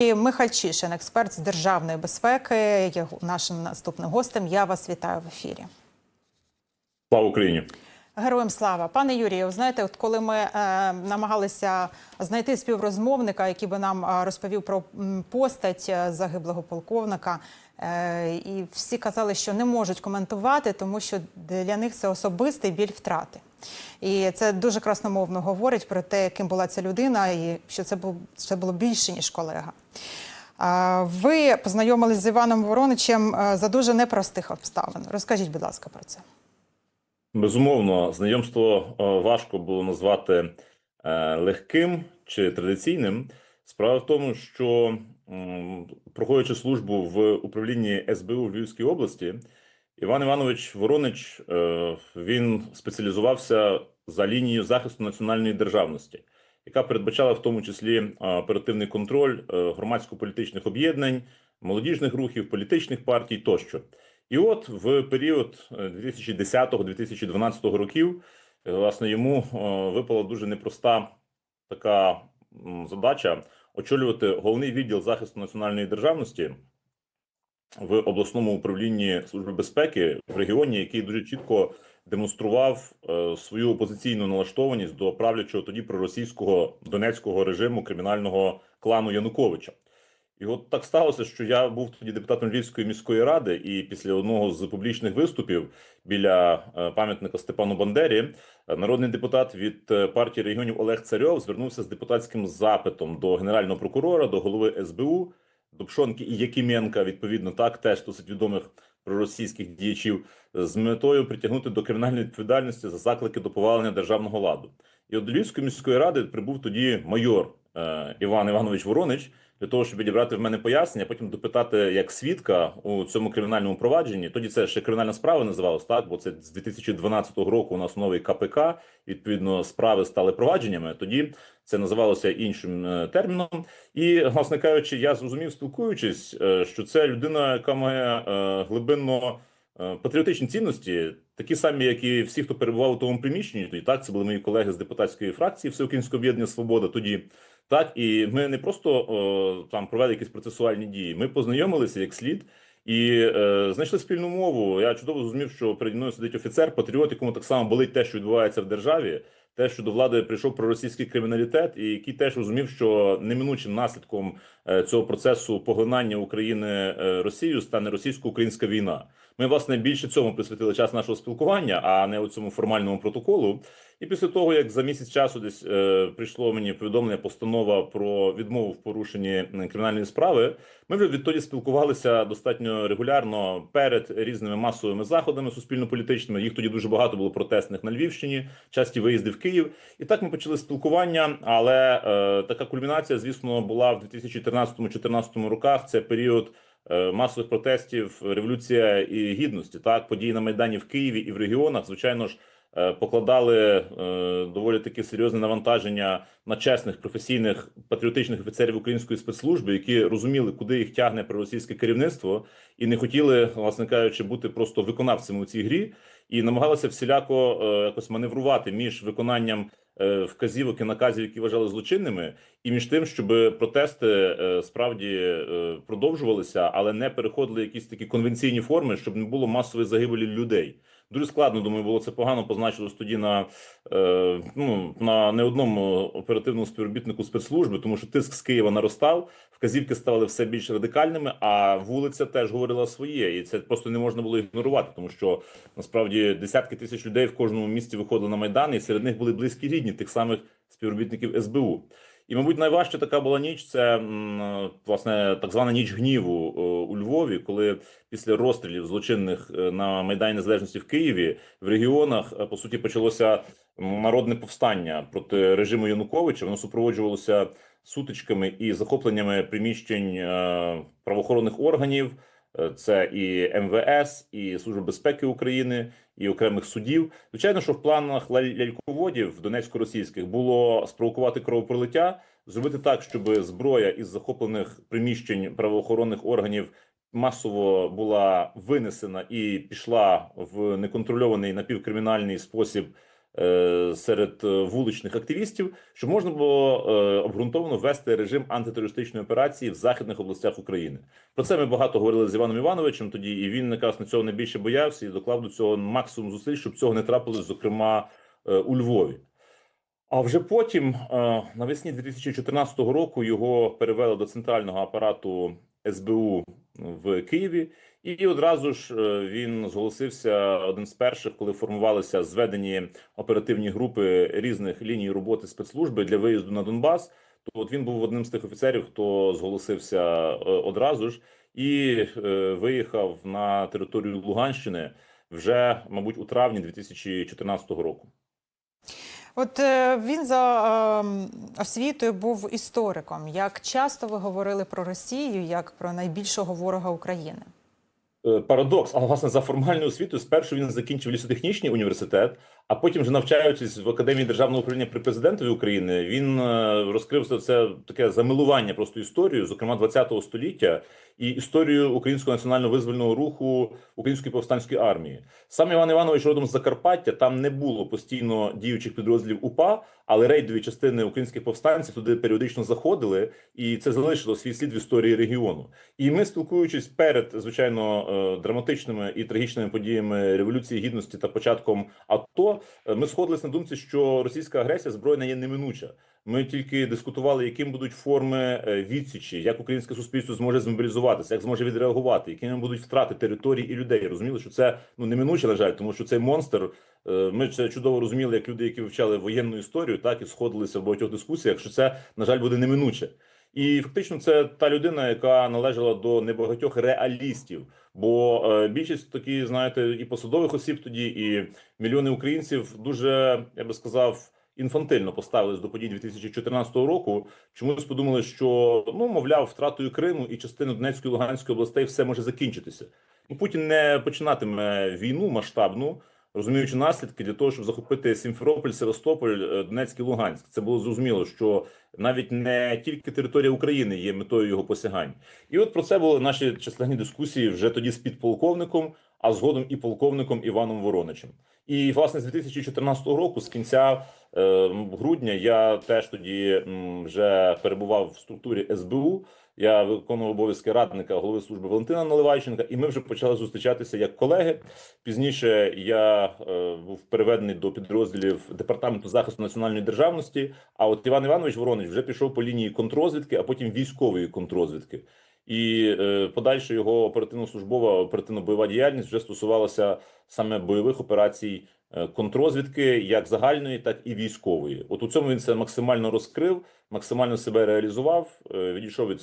І Чишин, експерт з державної безпеки, є нашим наступним гостем. Я вас вітаю в ефірі. Слава Україні! Героям слава, пане Юрію. Знаєте, от коли ми е, намагалися знайти співрозмовника, який би нам е, розповів про постать е, загиблого полковника, е, і всі казали, що не можуть коментувати, тому що для них це особистий біль втрати. І це дуже красномовно говорить про те, яким була ця людина, і що це був це було більше ніж колега. Ви познайомились з Іваном Вороничем е, за дуже непростих обставин. Розкажіть, будь ласка, про це. Безумовно, знайомство е, важко було назвати е, легким чи традиційним. Справа в тому, що проходячи службу в управлінні СБУ в Львівській області, Іван Іванович Воронич е, він спеціалізувався за лінією захисту національної державності, яка передбачала в тому числі оперативний контроль громадсько-політичних об'єднань, молодіжних рухів, політичних партій тощо. І от в період е, 2010-2012 років, е, власне, йому е, випала дуже непроста така задача очолювати головний відділ захисту національної державності в обласному управлінні Служби безпеки в регіоні, який дуже чітко демонстрував е, свою опозиційну налаштованість до правлячого тоді проросійського донецького режиму кримінального клану Януковича. І от так сталося, що я був тоді депутатом Львівської міської ради, і після одного з публічних виступів біля е, пам'ятника Степану Бандері е, народний депутат від е, партії регіонів Олег Царьов звернувся з депутатським запитом до генерального прокурора, до голови СБУ, до Пшонки і Якименка, відповідно, так теж досить відомих проросійських діячів, з метою притягнути до кримінальної відповідальності за заклики до повалення державного ладу. І от до Львівської міської ради прибув тоді майор е, Іван Іванович Воронич для того, щоб відібрати в мене пояснення, потім допитати як свідка у цьому кримінальному провадженні. Тоді це ще кримінальна справа називалась, так бо це з 2012 року у нас новий КПК. Відповідно, справи стали провадженнями. Тоді це називалося іншим е, терміном. І, власне кажучи, я зрозумів, спілкуючись, е, що це людина, яка має е, глибинно патріотичні цінності, такі самі, як і всі, хто перебував у тому приміщенні. Тоді так, це були мої колеги з депутатської фракції Всеукраїнського об'єднання Свобода. Тоді так, і ми не просто о, там провели якісь процесуальні дії. Ми познайомилися як слід. І е, знайшли спільну мову. Я чудово зрозумів, що переді мною сидить офіцер, патріот, якому так само болить те, що відбувається в державі, те, що до влади прийшов проросійський криміналітет, і який теж розумів, що неминучим наслідком е, цього процесу поглинання України е, Росією стане російсько-українська війна. Ми власне більше цьому присвятили час нашого спілкування, а не у цьому формальному протоколу. І після того, як за місяць часу десь е, прийшло мені повідомлення, постанова про відмову в порушенні кримінальної справи, ми вже відтоді спілкувалися достатньо регулярно перед різними масовими заходами суспільно-політичними. Їх тоді дуже багато було протестних на Львівщині, часті виїзди в Київ. І так ми почали спілкування. Але е, така кульмінація, звісно, була в 2013-2014 роках. Це період. е, Масових протестів, революція і гідності, так події на майдані в Києві і в регіонах, звичайно ж, покладали е, доволі таки серйозне навантаження на чесних професійних патріотичних офіцерів української спецслужби, які розуміли, куди їх тягне проросійське керівництво, і не хотіли, власне кажучи, бути просто виконавцями у цій грі, і намагалися всіляко е, якось маневрувати між виконанням е, вказівок і наказів, які вважали злочинними, і між тим, щоб протести е, справді е, продовжувалися, але не переходили якісь такі конвенційні форми, щоб не було масової загибелі людей. Дуже складно, думаю, було це погано позначилось тоді на, е, ну, на не одному оперативному співробітнику спецслужби, тому що тиск з Києва наростав, вказівки ставали все більш радикальними, а вулиця теж говорила своє, і це просто не можна було ігнорувати, тому що насправді десятки тисяч людей в кожному місті виходили на майдан, і серед них були близькі рідні тих самих співробітників СБУ. І, мабуть, найважча така була ніч. Це власне так звана ніч гніву е, у Львові, коли після розстрілів злочинних е, на Майдані Незалежності в Києві в регіонах е, по суті почалося народне повстання проти режиму Януковича. Воно супроводжувалося сутичками і захопленнями приміщень правоохоронних органів. Це і МВС, і Служба безпеки України, і окремих судів. Звичайно, що в планах ля- ляльководів донецько-російських було спровокувати кровопролиття, зробити так, щоб зброя із захоплених приміщень правоохоронних органів масово була винесена і пішла в неконтрольований напівкримінальний спосіб серед е, вуличних активістів, щоб можна було е, обґрунтовано ввести режим антитерористичної операції в західних областях України. Про це ми багато говорили з Іваном Івановичем тоді, і він якраз на цього найбільше боявся і доклав до цього максимум зусиль, щоб цього не трапилось, зокрема е, у Львові. А вже потім, е, навесні 2014 року, його перевели до центрального апарату СБУ в Києві, і одразу ж е, він зголосився один з перших, коли формувалися зведені оперативні групи різних ліній роботи спецслужби для виїзду на Донбас. То от він був одним з тих офіцерів, хто зголосився е, одразу ж і е, виїхав на територію Луганщини вже, мабуть, у травні 2014 року. От він за е, освітою був істориком. Як часто ви говорили про Росію як про найбільшого ворога України? Е, Парадокс, але власне за формальною освітою спершу він закінчив лісотехнічний університет, а потім, вже навчаючись в академії державного управління при президентові України, він е, розкрив це- таке замилування просто історію, зокрема 20 століття, і історію українського національно визвольного руху української повстанської армії. Сам Іван Іванович родом з Закарпаття. Там не було постійно діючих підрозділів УПА, але рейдові частини українських повстанців туди періодично заходили, і це залишило свій слід в історії регіону. І ми, спілкуючись перед звичайно е, драматичними і трагічними подіями революції гідності та початком АТО, е, ми сходились на думці, що російська агресія збройна є неминуча. Ми тільки дискутували, яким будуть форми е, відсічі, як українське суспільство зможе змобілізуватися, як зможе відреагувати, якими будуть втрати територій і людей. Розуміли, що це ну неминуче, на жаль, тому що цей монстр. е, Ми це чудово розуміли, як люди, які вивчали воєнну історію, так і сходилися в багатьох дискусіях, що це на жаль буде неминуче. І фактично це та людина, яка належала до небагатьох реалістів. Бо е, більшість такі, знаєте, і посадових осіб тоді, і мільйони українців дуже, я би сказав, інфантильно поставились до подій 2014 року. Чомусь подумали, що ну мовляв, втратою Криму і частини Донецької Луганської областей все може закінчитися. І Путін не починатиме війну масштабну, розуміючи наслідки для того, щоб захопити Сімферополь, Севастополь, Донецьк і Луганськ. Це було зрозуміло, що навіть не тільки територія України є метою його посягань. І от про це були наші численні дискусії вже тоді з підполковником, а згодом і полковником Іваном Вороничем. І власне з 2014 року, з кінця е, грудня, я теж тоді м, вже перебував в структурі СБУ. Я виконував обов'язки радника голови служби Валентина Наливайченка, і ми вже почали зустрічатися як колеги. Пізніше я е, був переведений до підрозділів департаменту захисту національної державності. А от Іван Іванович Воронич вже пішов по лінії контрозвідки, а потім військової контрозвідки. І е, подальша його оперативно-службова оперативно-бойова діяльність вже стосувалася саме бойових операцій е, контрозвідки, як загальної, так і військової. От у цьому він це максимально розкрив, максимально себе реалізував, е, відійшов від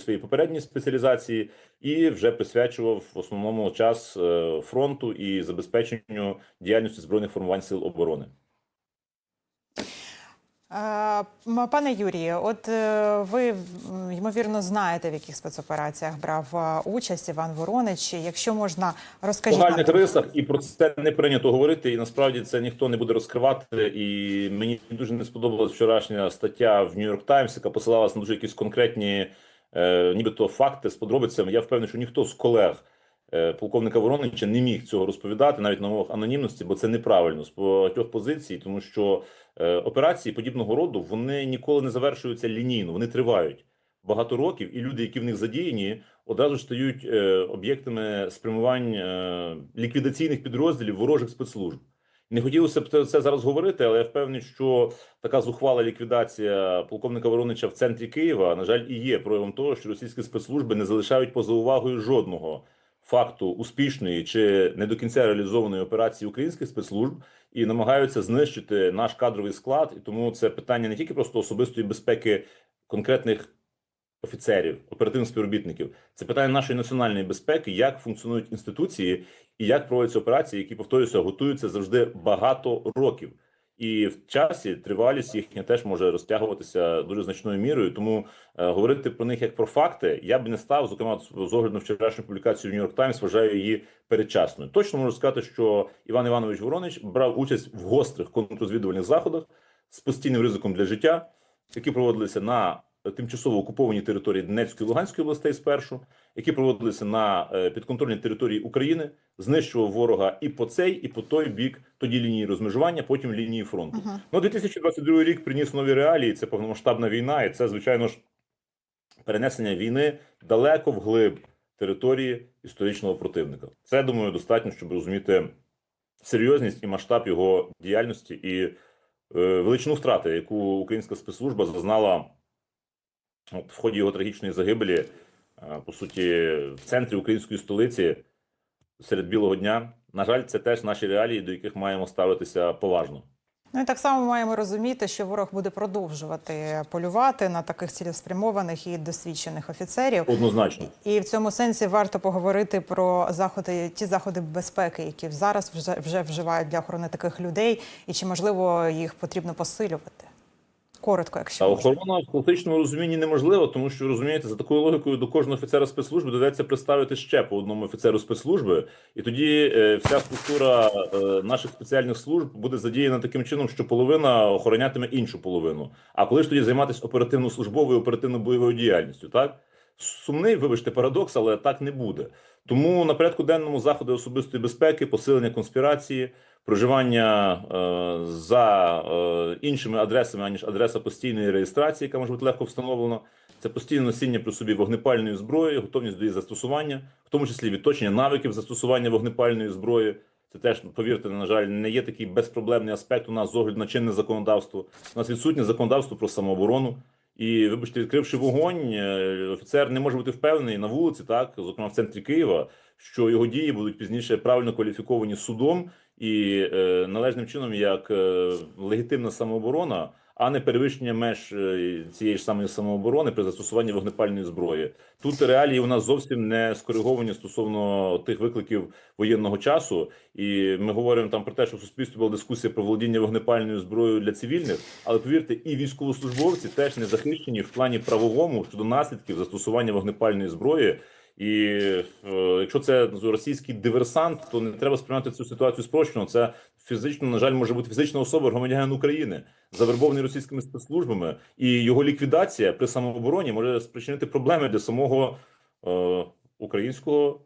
своєї попередньої спеціалізації і вже присвячував в основному час фронту і забезпеченню діяльності збройних формувань сил оборони. Пане Юрію, от е, ви ймовірно знаєте, в яких спецопераціях брав е, участь Іван Воронич. Якщо можна, В розкажіть нам. рисах, і про це не прийнято говорити, і насправді це ніхто не буде розкривати. І мені дуже не сподобалась вчорашня стаття в Нью-Йорк Таймс, яка посилалася на дуже якісь конкретні, е, нібито факти з подробицями. Я впевнений, що ніхто з колег полковника Воронича не міг цього розповідати навіть на мовах анонімності, бо це неправильно з багатьох позицій, тому що е, операції подібного роду вони ніколи не завершуються лінійно, вони тривають багато років, і люди, які в них задіяні, одразу ж стають е, об'єктами спрямувань е, ліквідаційних підрозділів ворожих спецслужб. Не хотілося б це- це зараз говорити, але я впевнений, що така зухвала ліквідація полковника Воронича в центрі Києва, на жаль, і є проявом того, що російські спецслужби не залишають поза увагою жодного факту успішної чи не до кінця реалізованої операції українських спецслужб і намагаються знищити наш кадровий склад. І тому це питання не тільки просто особистої безпеки конкретних офіцерів, оперативних співробітників. Це питання нашої національної безпеки, як функціонують інституції і як проводяться операції, які повторююся, готуються завжди багато років. І в часі тривалість їхня теж може розтягуватися дуже значною мірою. Тому е, говорити про них як про факти я б не став. Зокрема, з огляду вчорашню публікацію Нью-Йорк Таймс вважаю її передчасною. Точно можу сказати, що Іван Іванович Воронич брав участь в гострих контррозвідувальних заходах з постійним ризиком для життя, які проводилися на тимчасово окупованій території Донецької і Луганської областей спершу, які проводилися на е, підконтрольній території України, знищував ворога і по цей, і по той бік, тоді лінії розмежування, потім лінії фронту. Ну, 2022 рік приніс нові реалії. Це повномасштабна війна, і це, звичайно ж, перенесення війни далеко вглиб території історичного противника. Це думаю достатньо, щоб розуміти серйозність і масштаб його діяльності і е, величину втрати, яку українська спецслужба зазнала от, в ході його трагічної загибелі, е, по суті, в центрі української столиці серед білого дня. На жаль, це теж наші реалії, до яких маємо ставитися поважно. Ну і так само маємо розуміти, що ворог буде продовжувати полювати на таких цілеспрямованих і досвідчених офіцерів. Однозначно. І в цьому сенсі варто поговорити про заходи, ті заходи безпеки, які зараз вже, вже вживають для охорони таких людей, і чи можливо їх потрібно посилювати. Коротко, якщо можна. охорона в класичному розумінні неможлива, тому що розумієте, за такою логікою до кожного офіцера спецслужби доведеться представити ще по одному офіцеру спецслужби, і тоді е, вся структура е, наших спеціальних служб буде задіяна таким чином, що половина охоронятиме іншу половину. А коли ж тоді займатися оперативно-службовою, оперативно-бойовою діяльністю, так сумний, вибачте, парадокс, але так не буде. Тому на порядку денному заходи особистої безпеки, посилення конспірації, проживання е, за е, іншими адресами, аніж адреса постійної реєстрації, яка може бути легко встановлена. Це постійне носіння при собі вогнепальної зброї, готовність до її застосування, в тому числі відточення навиків застосування вогнепальної зброї. Це теж, повірте, на жаль, не є такий безпроблемний аспект у нас з огляду на чинне законодавство. У нас відсутнє законодавство про самооборону. І, вибачте, відкривши вогонь, е, офіцер не може бути впевнений на вулиці, так, зокрема в центрі Києва, що його дії будуть пізніше правильно кваліфіковані судом і е, належним чином як е, легітимна самооборона, а не перевищення меж е, цієї ж самої самооборони при застосуванні вогнепальної зброї. Тут реалії у нас зовсім не скориговані стосовно тих викликів воєнного часу. І ми говоримо там про те, що в суспільстві була дискусія про володіння вогнепальною зброєю для цивільних, але повірте, і військовослужбовці теж не захищені в плані правовому щодо наслідків застосування вогнепальної зброї. І е, якщо це російський диверсант, то не треба сприймати цю ситуацію спрощено. Це фізично, на жаль, може бути фізична особа громадянин України, завербований російськими спецслужбами, і його ліквідація при самообороні може спричинити проблеми для самого е, українського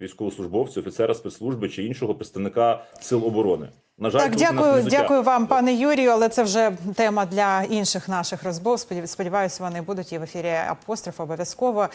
військовослужбовця, офіцера спецслужби чи іншого представника сил оборони. На жаль, Так, дякую, дякую вам, пане Юрію. Але це вже тема для інших наших розмов. Сподів- Сподіваюся, вони будуть і в ефірі апостроф обов'язково.